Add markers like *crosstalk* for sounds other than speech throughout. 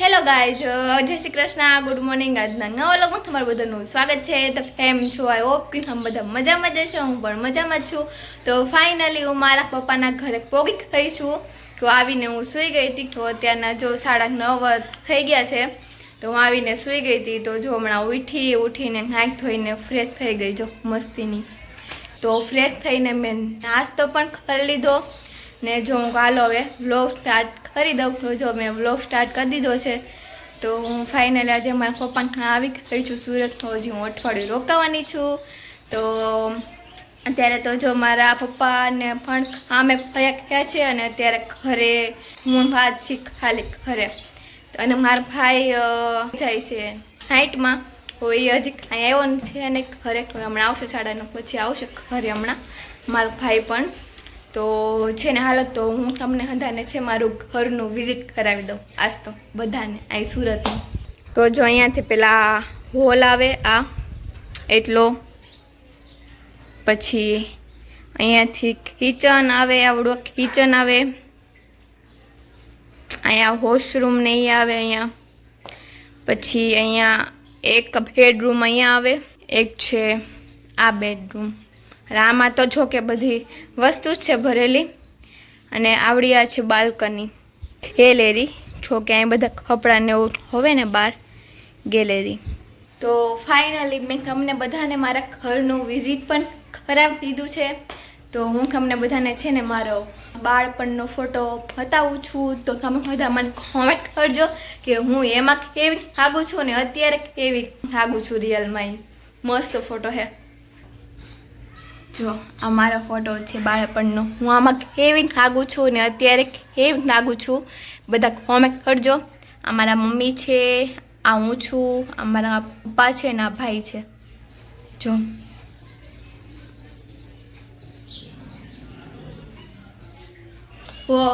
Hello guys જય Shri Krishna good morning આજના નવા લોગમાં તમારું બધાનું સ્વાગત છે. તો કેમ છો? આઈ હોપ કે તમે બધા મજામાં જ હશો, હું પણ મજામાં છું. તો ફાઇનલી હું મારા પપ્પાના ઘરે પોગી થઈ છું. તો આવીને હું સૂઈ ગઈ હતી. તો અત્યારના જો સાડા નવ થઈ ગયા છે. તો હું આવીને સૂઈ ગઈ હતી. તો જો હમણાં ઉઠી, ઉઠીને નાખ ધોઈને ફ્રેશ થઈ ગઈ, જો મસ્તીની. તો ફ્રેશ થઈને મેં નાસ્તો પણ કરી લીધો. ને જો હું કાલો હવે વ્લોગ સ્ટાર્ટ કરી દઉં, તો જો મેં વ્લોગ સ્ટાર્ટ કરી દીધો છે, તો હું ફાઇનલી આજે મારા પપ્પાને આવી ગઈ છું, સુરત તો હજી હું અઠવાડિયું રોકાવાની છું. તો અત્યારે તો જો મારા પપ્પાને પણ આમે ફર્યા છે અને અત્યારે ઘરે હું ભાત છી ખાલી ઘરે. અને મારા ભાઈ જાય છે નાઇટમાં એ હજી કાંઈ આવ્યો છે અને ઘરે. હમણાં આવશે સાડા પછી આવશે ઘરે હમણાં. મારો ભાઈ પણ તો છે ને હાલત તો હું તમને બધાને છે મારું ઘરનું વિઝિટ કરાવી દઉં. આજ તો બધાને અહીં સુરતનું. તો જો અહીંયાથી પેલા હોલ આવે, આ, એટલો. પછી અહીંયાથી કિચન આવે, આવડો કિચન આવે. અહીંયા વોશરૂમ ને આવે અહીંયા. પછી અહીંયા એક બેડરૂમ અહીંયા આવે, એક છે આ બેડરૂમ આમાં તો જો કે બધી વસ્તુ છે ભરેલી. અને આવડી આ છે બાલ્કની. ગેલેરી જો કે અહીં બધા કપડાં ને એવું હોય ને બહાર ગેલેરી તો ફાઇનલી મેં તમને બધાને મારા ઘરનું વિઝિટ પણ કરાવી દીધું છે. તો હું તમને બધાને છે ને મારો બાળપણનો ફોટો બતાવું છું. તો તમે બધા મને કોમેન્ટ કરજો કે હું એમાં કેવી લાગું છું ને અત્યારે કેવી લાગું છું રિયલમાં. મસ્ત ફોટો હે. જો આ મારો ફોટો છે બાળપણનો. હું આમાં કેવી લાગું છું ને અત્યારે કેવી લાગું છું, બધા કોમેન્ટ કરજો. આ મારા મમ્મી છે, આ હું છું આ મારા પપ્પા છે ને આ ભાઈ છે. જો.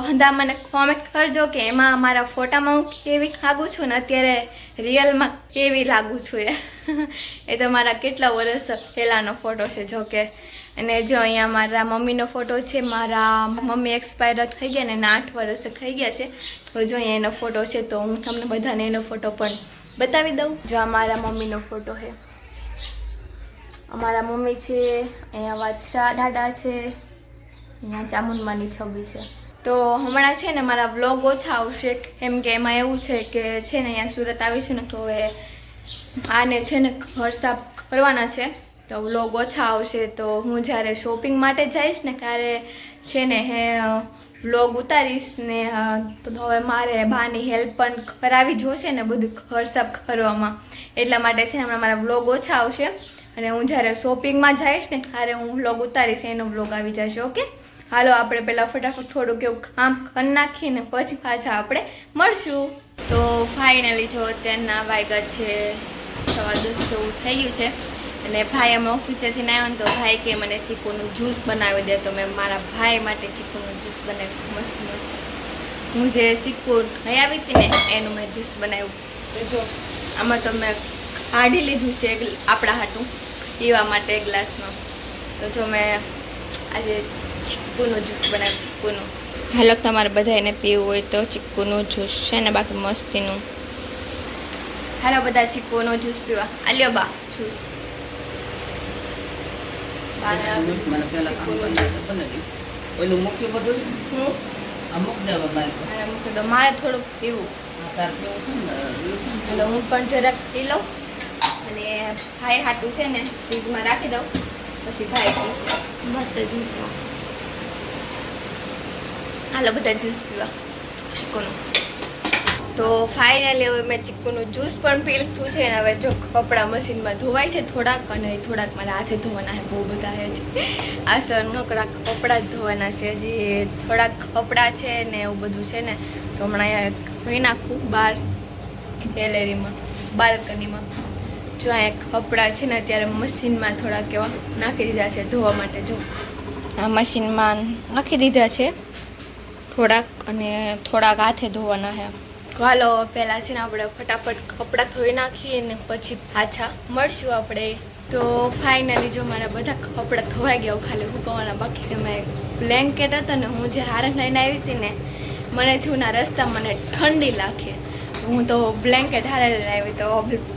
હંદા મને કોમેન્ટ કરજો કે એમાં મારા ફોટામાં હું કેવી લાગું છું ને અત્યારે રિયલમાં કેવી લાગું છું *laughs* એ. તો મારા કેટલા વર્ષ પહેલાંનો ફોટો છે, જો કે અને જો અહીંયા મારા મમ્મીનો ફોટો છે, મારા મમ્મી એક્સપાયર થઈ ગયા ને એના આઠ વર્ષ થઈ ગયા છે, તો જો અહીંયા એનો ફોટો છે, તો હું તમને બધાને એનો ફોટો પણ બતાવી દઉં. જો આ મારા મમ્મીનો ફોટો છે. અમારા મમ્મી છે, અહીંયા વાછરા દાદા છે, અહીંયા ચામુંડમાની છબી છે. તો હમણાં છે ને મારા વ્લોગ ઓછા આવશે, કેમ કે એમાં એવું છે કે છે ને અહીંયા સુરત આવીશું ને તો હવે આને છે ને ઘર કરવાના છે. તો વ્લોગ ઓછા આવશે તો હું જ્યારે શોપિંગ માટે જઈશ ને ત્યારે છે ને હે વ્લોગ ઉતારીશ ને હવે મારે બાની હેલ્પ પણ કરાવી જોશે ને બધું ઘર કરવામાં. એટલા માટે છે ને હમણાં મારા વ્લોગ ઓછા આવશે. અને હું જ્યારે શોપિંગમાં જઈશ ને ત્યારે હું વ્લોગ ઉતારીશ, એનો વ્લોગ આવી જશે, ઓકે? હાલો, આપણે પહેલાં ફટાફટ થોડુંક એવું કામ કરી નાખીને પછી પાછા આપણે મળશું. તો ફાઇનલી જો અત્યારના વાગ્યા છે સવા દસ જેવું થઈ ગયું છે. અને ભાઈ અમે ઓફિસેથી ના આવ્યો ને તો ભાઈ કે મને ચીકુનું જ્યુસ બનાવી દે. તો મેં મારા ભાઈ માટે ચીકુનું જ્યુસ બનાવ્યું. મસ્ત મસ્ત. હું જે સિક્કો લઈ આવી હતી ને, એનું મેં જ્યુસ બનાવ્યું. તો જો, આમાં તો મેં કાઢી લીધું છે આપણા હાટું, પીવા માટે ગ્લાસમાં. તો જો મેં આજે ચીકુનું જ્યુસ બનાવ્યું, ચીકુનું. હાલો તમારે બધાને પીવું હોય તો ચીકુનું જ્યુસ છે ને, બાકી મસ્તીનું. હાલો બધા ચીકુનો જ્યુસ પીવા. આલ્યો બા જ્યુસ મને પેલા કામ નથી મૂક્યું બધું અમુક દેવા મારે થોડુંક પીવું છે. એટલે હું પણ જરાક પી લઉં અને ભાઈ હાટું છે ને ફ્રીજમાં રાખી દઉં. પછી ભાઈ પીશે. મસ્ત જ્યુસ હાલો બધા જ્યુસ પીવા. ચીકુનું. તો ફાઇનલી હવે મેં ચીકુનું જ્યુસ પણ પી લીધું છે અને હવે જો કપડાં મશીનમાં ધોવાય છે થોડાક અને થોડાક મારા હાથે ધોવાના છે, બહુ બધા છે આ સર નકરા કપડાં જ ધોવાના છે હજી. થોડાક કપડાં છે ને એવું બધું છે ને, તો હમણાં ધોઈ નાખું બહાર ગેલેરીમાં, બાલ્કનીમાં. જો અહીંયા કપડાં છે ને અત્યારે મશીનમાં થોડાક એવા નાખી દીધા છે ધોવા માટે, જો. આ મશીનમાં નાખી દીધા છે થોડાક અને થોડાક હાથે ધોવાના છે. હાલો પહેલાં છે ને આપણે ફટાફટ કપડાં ધોઈ નાખીએ ને પછી પાછા મળશું આપણે. તો ફાઇનલી જો મારા બધા કપડાં ધોવાઈ ગયા ખાલી ભૂકવાના બાકી છે. મેં બ્લેન્કેટ હતો ને, હું જે હારે લઈને આવી હતી ને, મને થયું રસ્તા મને ઠંડી લાગે. હું તો બ્લેન્કેટ હારે લઈને આવી. તો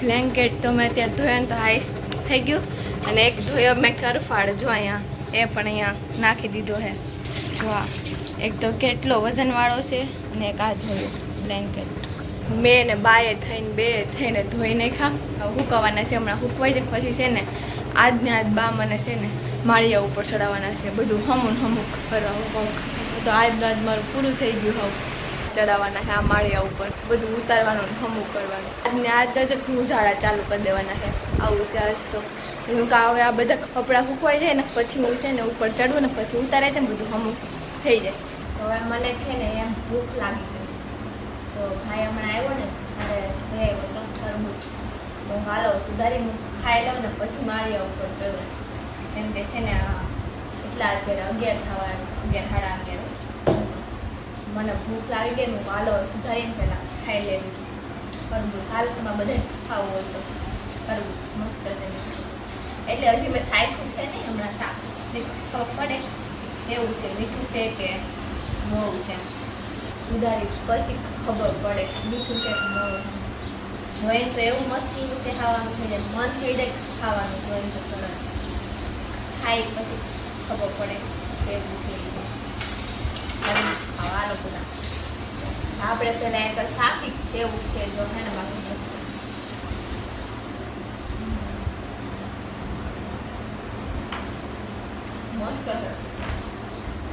બ્લેન્કેટ તો મેં ત્યાં ધોયા ને તો હાઈસ થઈ ગયું. અને એક ધોયો મેં કરફાડ જો અહીંયા, એ પણ અહીંયા નાખી દીધો છે. જો એક તો કેટલો વજનવાળો છે અને એક આ ધોયો. બ્લેન્કેટ મેં ને બાએ થઈને બે થઈને ધોઈ નાખ્યા. હવે હુકવવાના છે, હમણાં હુકવાઈ જાય પછી છે ને આજને આજ બા મને છે ને માળિયા ઉપર ચડાવવાના છે. બધું હમું હમું કરવા હુકવું તો આજ મારું પૂરું થઈ ગયું હવે ચડાવવાના છે આ માળિયા ઉપર. બધું ઉતારવાનું હમું કરવાનું. આજને આજ જ હું ઝાડા ચાલુ કરી દેવાના છે. આવું છે આજ તો. હું કે હવે આ બધા કપડાં હુકવાઈ જાય ને પછી હું છે ને ઉપર ચડવું ને પછી ઉતારે છે ને બધું હમું થઈ જાય. હવે મને છે ને એમ ભૂખ લાગી. તો ભાઈ હમણાં આવ્યો ને ત્યારે ભાઈ આવ્યો તો તરબૂચ. તો હાલો સુધારી ખાઈ લઉં ને પછી માળિયા ઉપર ચડું. કેમ કે છે ને એટલા અત્યારે અગિયાર થવા, અગિયાર સાડા અગિયાર મને ભૂખ લાગી ગઈ હું હાલો સુધારીને પહેલાં ખાઈ લેવી. તરબૂચ. હાલ તમારે બધે ખાવું હોય તો તરબૂચ મસ્ત છે એટલે હજી મેં સાયકું છે ને, હમણાં શાક. ખબર પડે. એવું છે, મીઠું છે કે મોડું છે? સુધારી પછી ખબર પડે. મીઠું કે હોય. તો એવું મસ્તી છે ખાવાનું થઈ મન થઈ જાય ખાવાનું હોય તો તરત ખાઈ પછી ખબર પડે કે. ખાવા લોકો આપણે પેલા એક સાફી એવું છે જો હે ને બાકી મસ્ત.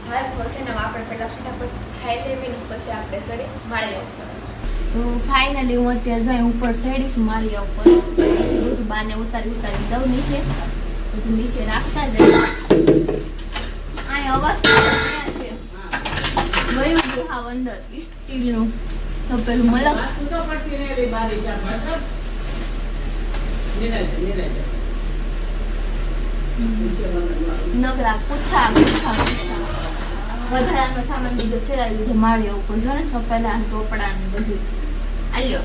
મસ્ત છે હાલ ને આપણે પહેલાં ફટાફટ ખાઈ લેવી ને પછી આપણે સડી માળિયા ઉપર. ફાઇનલી હું અત્યારે જઈ ઉપર ચડીશું માળિયા ઉપર. બધું બાને ઉતારી ઉતારી દઉં નીચે. બધું નીચે રાખતા જાય આ અવાજ ગયું ગયું હાવ અંદર. સ્ટીલનું તો પેલું મલક. મારું. નકરા પૂછા પૂછા. વધારાનો સામાન બધો ચડાવી દીધો માળિયા ઉપર જો ને તો પેલા ટોપડા ને બધું. આલ્યો?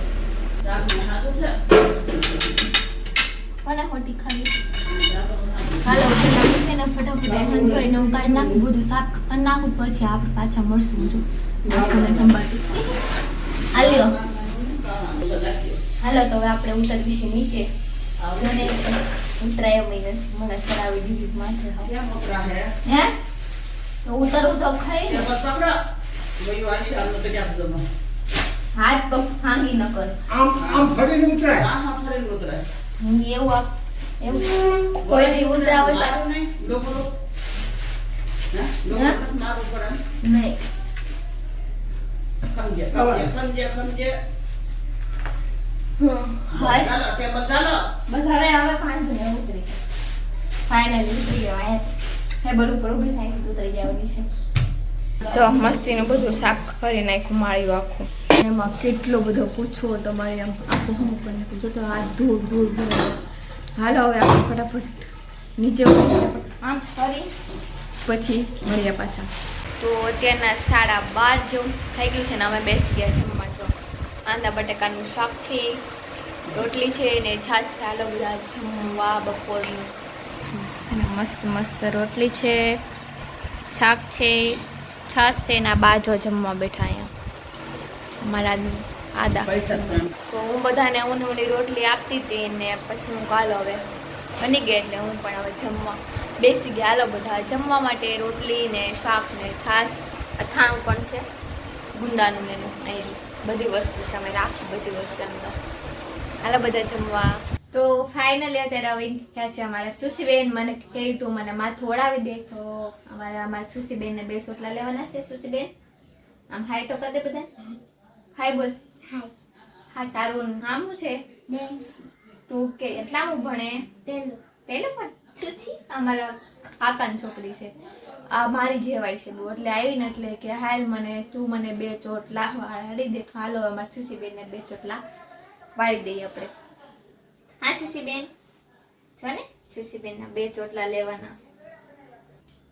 કોને ખોટી ખાલી હાલો છે ને ફટાફટ એહન જોઈને હું કાઢી નાખું બધું સાફ કરી નાખું પછી આપણે પાછા મળશું જો આલ્યો બધા ખાઓ. હાલો તો હવે આપણે ઉતરવીશું નીચે. મને ઉતરાય મહિને મને ચડાવી દીધી માથે હે? ઉતરવું તો ખાઈ ને. હાથ પગ ભાંગી ન કર. આમ આમ ફરીને ઉતરાય. આ હા ફરીને ઉતરાય. એવું કોઈ ઉતરાવ મારું નહીં, પડે. તો નહીં. ખમજે, ખમજે, ખમજે, ખમજે. હાશ ચાલો, ટેબલ ચાલો. બસ હવે હવે પાંચ ઉતરી ફાઇનલી ઉતરી ગયા ટેબલ બરોબર સાઈડ થઈ જવાની છે. જો મસ્તીનું બધું શાક કરી નાખ્યું માળ્યું આખું. એમાં કેટલો બધો પૂછો તમારે આમ આખું હું કરી નાખ્યું જો તો આ ધૂળ ધૂળ ધૂળ. હાલો હવે આપણે ફટાફટ નીચે આમ ફરી. પછી મળ્યા પાછા. તો અત્યારના સાડા બાર જેવું થઈ ગયું છે ને અમે બેસી ગયા છે મમ્મા જો. કાંદા બટાકાનું શાક છે રોટલી છે ને છાશ છે. હાલો બધા જમવા બપોરનું. મસ્ત મસ્ત રોટલી છે શાક છે છાશ છે ને આ બાજો જમવા બેઠા અહીંયા. મારા આદા. તો હું બધાને ઊની ઊની રોટલી આપતી હતી ને પછી હું કાલો હવે બની ગઈ એટલે હું પણ હવે જમવા બેસી ગયા હાલો બધા જમવા માટે રોટલી ને શાક ને છાશ અથાણું પણ છે. ગુંદાનું ને બધી વસ્તુ છે. અમે રાખી બધી વસ્તુ એમ તો. હાલો બધા જમવા. તો ફાઇનલી અત્યારે આવી ગયા છે અમારા સુશીબેન. મને કહ્યું તું મને માથું ઓળાવી દે. તો અમારા અમારા સુશીબેનને બે સોટલા લેવાના છે સુશીબેન. આમ હાય તો કરી દે બધા હાય બોલ. હાય હા તારું નામ શું છે? તું કે એટલામાં ભણે? પેલું. પેલો પણ? છુછી અમારા કાકાની છોકરી છે. આ મારી જેવાય છે બહુ. એટલે આવીને એટલે કે હાલ મને તું મને બે ચોટલા વાળી દે. હાલો અમારે છુશીબેનને બે ચોટલા વાળી દઈએ આપણે. હા છુશીબેન છો ને છુશીબેનના બે ચોટલા લેવાના.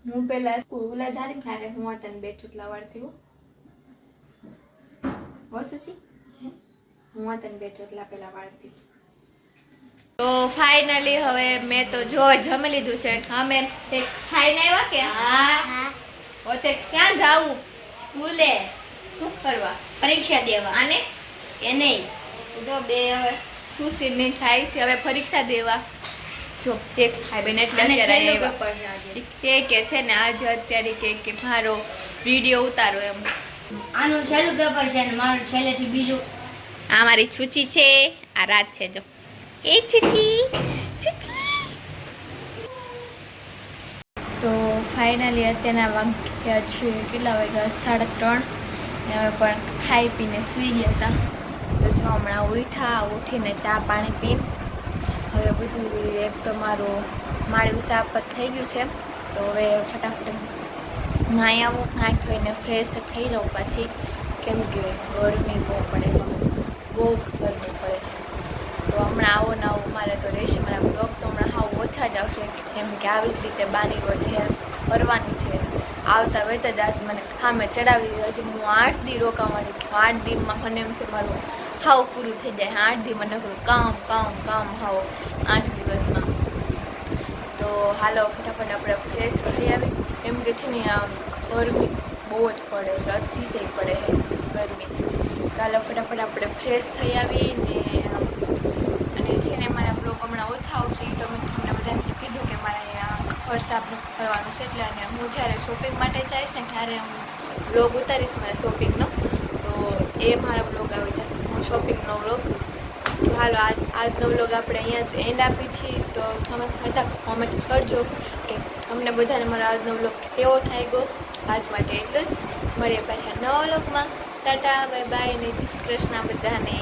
હું પેલા સ્કૂલ જારી ત્યારે હું તને બે ચોટલા વાળતી હું હો સુશી હું તને બે ચોટલા પેલા વાળતી તો ફાઇનલી હવે મેં તો જો જમી લીધું છે. અમે તે ખાઈને આવ્યા કે? હા. હા. પોતે ક્યાં જાવું? સ્કૂલે. શું કરવા? પરીક્ષા દેવા. આને એ નહીં. જો બે હવે સુશીલની થાય છે? હવે પરીક્ષા દેવા. જો એક બેન એટલે અત્યારે તે કે છે ને આજે અત્યારે કે કે મારો વીડિયો ઉતારો એમ. આનું છેલ્લું પેપર છે અને મારું છેલ્લેથી બીજું. આ મારી છુચી છે. આ રાત છે જો. એ છુચી છુચી. તો ફાઇનલી અત્યારના વાગ્યા છે. કેટલા વાગ્યા? સાડા ત્રણ. હવે પણ ખાઈ પીને સૂઈ ગયા હતા. તો હમણાં ઉઠા ઉઠીને ચા પાણી પી. હવે બધું એક તો મારું માળું સાફ થઈ ગયું છે. તો હવે ફટાફટ નાહી આવું, નાહી ધોઈને ફ્રેશ થઈ જાઉં પાછી. કેમ કે ગરમી બહુ પડે બહુ ગરમી પડે છે. તો હમણાં આવો ને આવો, મારે તો રહેશે, મારા બ્લોગ તો હમણાં હાવ ઓછા જ આવશે. કેમ કે આવી જ રીતે બાની રોજે ફરવાની છે. આવતા વેત જ આજ મને ખામે ચડાવી દીધી હજી હું આઠ દી રોકાવાની, આઠ દીમાં મને એમ છે મારું હાવ પૂરું થઈ જાય આઠ દી મને કામ કામ કામ હાવ આઠ દિવસમાં તો હાલો ફટાફટ આપણે ફ્રેશ થઈ આવી એમ કે છે ને આ ગરમી બહુ જ પડે છે અતિશય પડે છે ગરમી તો હાલો ફટાફટ આપણે ફ્રેશ થઈ આવી ને અને છે ને, મારા બ્લોગ હમણાં ઓછા આવશે એ તો મેં તમને બધાને કીધું કે મારે અહીંયા ઘર ફરવાનું છે, એટલે અને હું જ્યારે શોપિંગ માટે જઈશ ને, ત્યારે હું બ્લોગ ઉતારીશ મારા શોપિંગનો તો એ મારા બ્લોગ આવી હું શોપિંગનો વ્લોગ તો હાલો આજ આજનો વ્લોગ આપણે અહીંયા જ એન્ડ આપી છીએ. તો તમે બધા કોમેન્ટ કરજો કે અમને બધાને મારો આજનો વ્લોગ કેવો થાય ગયો આજ માટે એટલું જ. મળીએ પાછા નવા વ્લોગમાં ટાટા બાય બાય ને જય શ્રી કૃષ્ણ બધાને.